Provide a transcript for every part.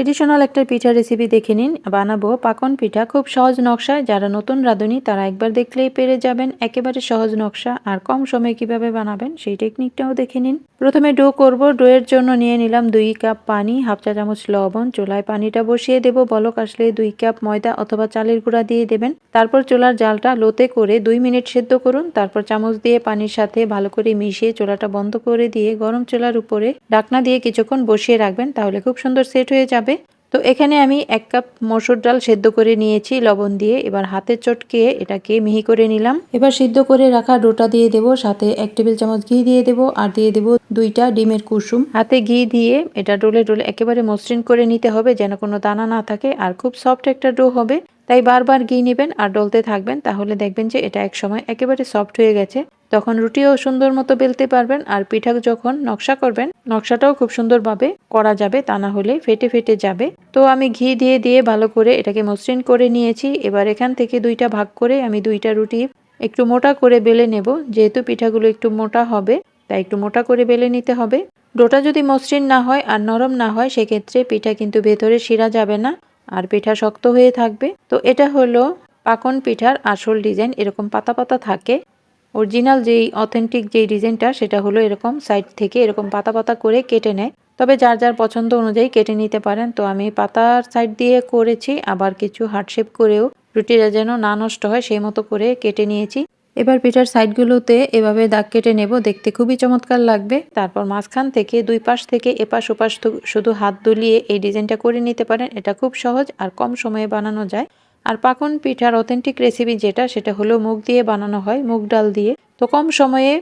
Traditional একটা পিঠা recipe দেখে নিন। বানাবো পাকন পিঠা। খুব সহজ নকশায় যারা নতুন রাঁধুনি, তারা একবার দেখলেই পেরে যাবেন। একেবারে সহজ নকশা। আর কম সময়ে কীভাবে বানাবেন, সেই টেকনিকটাও দেখে নিন। প্রথমে ডো করব। ডোয়ের জন্য নিয়ে নিলাম দুই কাপ পানি, হাফ চা চামচ লবণ। চুলায় পানিটা বসিয়ে দেব। বলক আসলে দুই কাপ ময়দা অথবা চালের গুঁড়া দিয়ে দেবেন। তারপর চুলার জালটা লোতে করে দুই মিনিট সেদ্ধ করুন। তারপর চামচ দিয়ে পানির সাথে ভালো করে মিশিয়ে চুলাটা বন্ধ করে দিয়ে গরম চুলার উপরে ডাকনা দিয়ে কিছুক্ষণ বসিয়ে রাখবেন। তাহলে খুব সুন্দর সেট হয়ে যাবে তো এখানে আমি এক কাপ মসুর ডাল সেদ্ধ করে নিয়েছি, লবণ দিয়ে। এবার হাতে চটকে এটাকে মিহি করে নিলাম। এবার সিদ্ধ করে রাখা ডোটা দিয়ে দেব, সাথে এক টেবিল চামচ ঘি দিয়ে দেব, আর দিয়ে দেব দুইটা ডিমের কুসুম। হাতে ঘি দিয়ে এটা ডোলে ডোলে একেবারে মসৃণ করে নিতে হবে, যেন কোনো দানা না থাকে, আর খুব সফট একটা ডো হবে। তাই বারবার ঘি নেবেন আর ডলতে থাকবেন, তাহলে দেখবেন যে এটা এক সময় একেবারে সফট হয়ে গেছে। তখন রুটিও সুন্দর মতো বেলতে পারবেন আর পিঠা যখন নকশা করবেন, নকশাটাও খুব সুন্দরভাবে করা যাবে, তা না হলে ফেটে ফেটে যাবে। তো আমি ঘি দিয়ে দিয়ে ভালো করে এটাকে মসৃণ করে নিয়েছি। এবার এখান থেকে দুইটা ভাগ করে আমি দুইটা রুটি একটু মোটা করে বেলে নেব। যেহেতু পিঠাগুলো একটু মোটা হবে, তাই একটু মোটা করে বেলে নিতে হবে। ডোটা যদি মসৃণ না হয় আর নরম না হয়, সেক্ষেত্রে পিঠা কিন্তু ভেতরে শিরা যাবে না আর পিঠা শক্ত হয়ে থাকবে। তো এটা হলো পাকন পিঠার আসল ডিজাইন। এরকম পাতা পাতা থাকে। অরিজিনাল যেই অথেন্টিক যেই ডিজাইনটা সেটা হলো এরকম সাইড থেকে এরকম পাতা পাতা করে কেটে নেয়। তবে যার যার পছন্দ অনুযায়ী কেটে নিতে পারেন। তো আমি পাতার সাইড দিয়ে করেছি, আবার কিছু হার্ডশেপ করেও রুটিটা যেন না নষ্ট হয়, সেই মতো করে কেটে নিয়েছি। এবার পিঠার সাইডগুলোতে এভাবে দাগ কেটে নেব, দেখতে খুবই চমৎকার লাগবে। তারপর মাঝখান থেকে, দুই পাশ থেকে, এপাশ ওপাশ শুধু হাত দুলিয়ে এই ডিজাইনটা করে নিতে পারেন। এটা খুব সহজ আর কম সময়ে বানানো যায়। আর পাকন পিঠার অথেন্টিক রেসিপি যেটা, সেটা হলো মুগ দিয়ে বানানো হয়, মুগ ডাল দিয়ে। তো কম সময়ে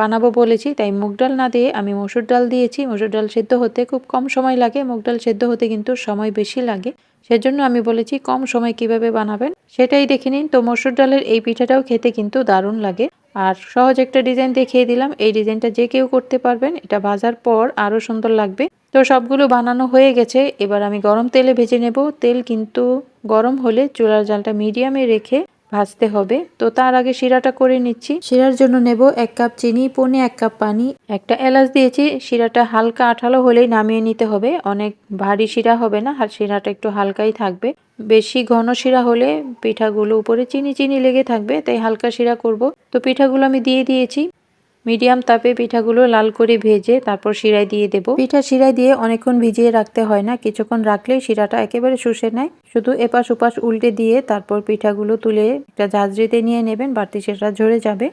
বানাবো বলেছি, তাই মুগ ডাল না দিয়ে আমি মসুর ডাল দিয়েছি। মসুর ডাল সেদ্ধ হতে খুব কম সময় লাগে, মুগ ডাল সেদ্ধ হতে কিন্তু সময় বেশি লাগে। সেজন্য আমি বলেছি কম সময় কীভাবে বানাবেন, সেটাই দেখে নিন। তো মসুর ডালের এই পিঠাটাও খেতে কিন্তু দারুণ লাগে। আর সহজ একটা ডিজাইন দেখিয়ে দিলাম। এই ডিজাইনটা যে কেউ করতে পারবেন, এটা ভাজার পর আরও সুন্দর লাগবে। তো সবগুলো বানানো হয়ে গেছে। এবার আমি গরম তেলে ভেজে নেব। তেল কিন্তু গরম হলে চুলার জালটা মিডিয়ামে রেখে ভাজতে হবে। তো তার আগে শিরাটা করে নিচ্ছি। শিরার জন্য নেব এক কাপ চিনি, পনে এক কাপ পানি, একটা এলাচ দিয়েছি। শিরাটা হালকা আঠালো হলেই নামিয়ে নিতে হবে। অনেক ভারী শিরা হবে না, আর শিরাটা একটু হালকাই থাকবে। বেশি ঘন শিরা হলে পিঠাগুলো উপরে চিনি চিনি লেগে থাকবে, তাই হালকা শিরা করব। তো পিঠাগুলো আমি দিয়ে দিয়েছি। মিডিয়াম তাপে পিঠাগুলো লাল করে ভেজে তারপর শিরায় দিয়ে দেব। পিঠা শিরায় দিয়ে অনেকক্ষণ ভিজিয়ে রাখতে হয় না, কিছুক্ষণ রাখলেই শিরাটা একেবারে শুষে নেয়। শুধু এপাশ ওপাশ উল্টে দিয়ে তারপর পিঠাগুলো তুলে একটা ঝাঁঝরিতে নিয়ে নেবেন, বাড়তি সেটা ঝরে যাবে।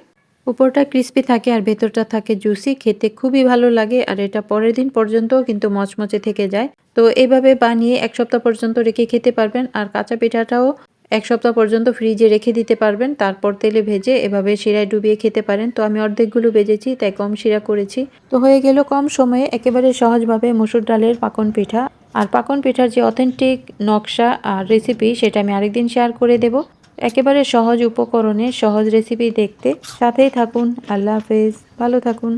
উপরটা ক্রিস্পি থাকে আর ভেতরটা থাকে জুসি, খেতে খুবই ভালো লাগে আর এটা পরের দিন পর্যন্তও কিন্তু মচমচে থেকে যায়। তো এইভাবে বানিয়ে এক সপ্তাহ পর্যন্ত রেখে খেতে পারবেন আর কাঁচা পিঠাটাও এক সপ্তাহ পর্যন্ত ফ্রিজে রেখে দিতে পারবেন, তারপর তেলে ভেজে এভাবে শিরায় ডুবিয়ে খেতে পারেন। তো আমি অর্ধেকগুলো ভেজেছি তাই কম শিরা করেছি। তো হয়ে গেল কম সময়ে একেবারে সহজভাবে মসুর ডালের পাকন পিঠা। আর পাকন পিঠার যে অথেন্টিক নকশা আর রেসিপি সেটা আমি আরেকদিন শেয়ার করে দেব। একেবারে সহজ উপকরণে সহজ রেসিপি দেখতে। সাথেই থাকুন, আল্লাহ হাফেজ। ভালো থাকুন।